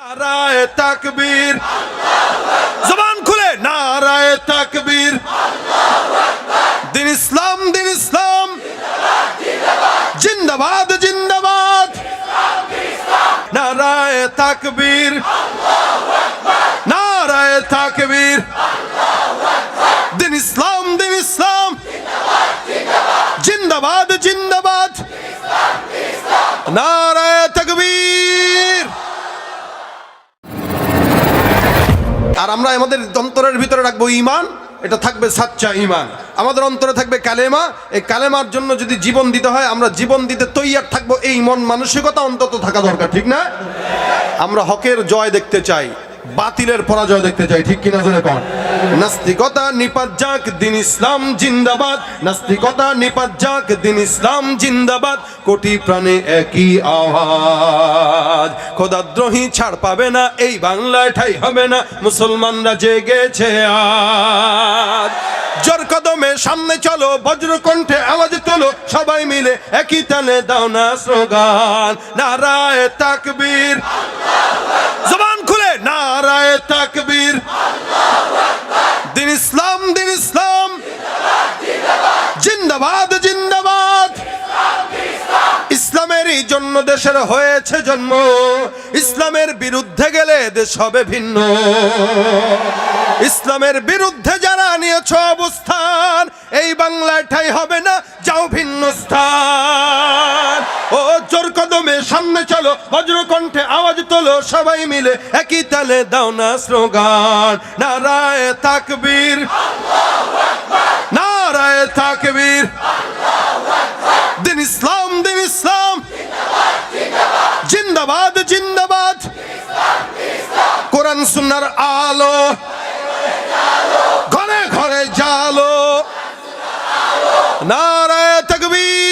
নারায় তাকবীর। জবান খুলে, নারায় তাকবীর। দিন ইসলাম দিন ইসলাম। জিন্দাবাদ জিন্দাবাদ। নারায় তাকবীর। নারায় তাকবীর। দিন ইসলাম দিন ইসলাম। জিন্দাবাদ জিন্দাবাদ। নারায় তাকবীর। আর আমরা আমাদের অন্তরের ভিতরে রাখব ইমান এটা থাকবে সাচ্চা ইমান আমাদের অন্তরে থাকবে কালেমা, এই কালেমার জন্য যদি জীবন দিতে হয়, আমরা জীবন দিতে তৈয়ার থাকব এই মন মানসিকতা অন্তত থাকা দরকার, ঠিক না? আমরা হকের জয় দেখতে চাই। বাতিলের পরাজয় দেখতে চাই, ঠিক কিনা জোরে কন? নাস্তিকতা নিপাত যাক দিন ইসলাম জিন্দাবাদ। নাস্তিকতা নিপাত যাক দিন ইসলাম জিন্দাবাদ। কোটি প্রাণে একই আওয়াজ। খোদাদ্রোহী ছাড় পাবে না, এই বাংলায় ঠাই হবে না, মুসলমানরা জেগেছে আজ। জোর কদমে সামনে চলো বজ্র কণ্ঠে আওয়াজ তোলো, সবাই মিলে একই তালে দাও না স্লোগান। নারায় তাকবীর। জবান খুলে নারায় তাকবীর দিন ইসলাম দিন ইসলাম জিন্দাবাদ জিন্দাবাদ। ইসলামেরই জন্য দেশের হয়েছে জন্ম। ইসলামের বিরুদ্ধে গেলে দেশ হবে ভিন্ন। ইসলামের বিরুদ্ধে যারা নিয়েছ অবস্থান, এই বাংলায় ঠাই হবে না, যাও ভিন্ন স্থান। ও জোর কদমে সামনে চলো, বজ্রকণ্ঠে আওয়াজ তোলো, সবাই মিলে একই তালে দাও না স্লোগান। নারায় তাকবীর নারায় তাকবীর দিন ইসলাম দিন ইসলাম জিন্দাবাদ। কোরআন সুন্নার আলো ঘরে ঘরে জালো। নারায় তকবীর।